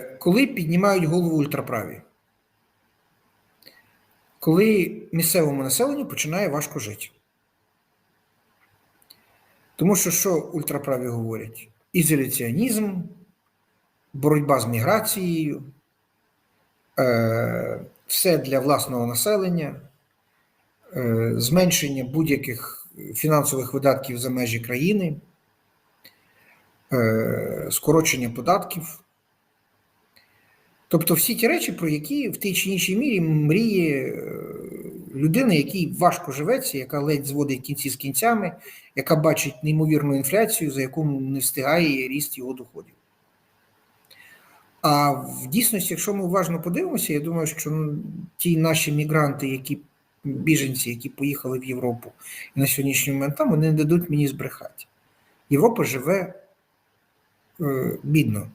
Коли піднімають голову ультраправі? Коли місцевому населенню починає важко жити. Тому що що ультраправі говорять? Ізоляціонізм, боротьба з міграцією, е, все для власного населення, е, зменшення будь-яких фінансових видатків за межі країни, е, скорочення податків. Тобто всі ті речі, про які в тій чи іншій мірі мріє е, людина, якій важко живеться, яка ледь зводить кінці з кінцями, яка бачить неймовірну інфляцію, за яку не встигає ріст його доходів. А в дійсності, якщо ми уважно подивимося, я думаю, що ну, ті наші мігранти, які біженці, які поїхали в Європу і на сьогоднішній момент там, вони не дадуть мені збрехати. Європа живе е, бідно.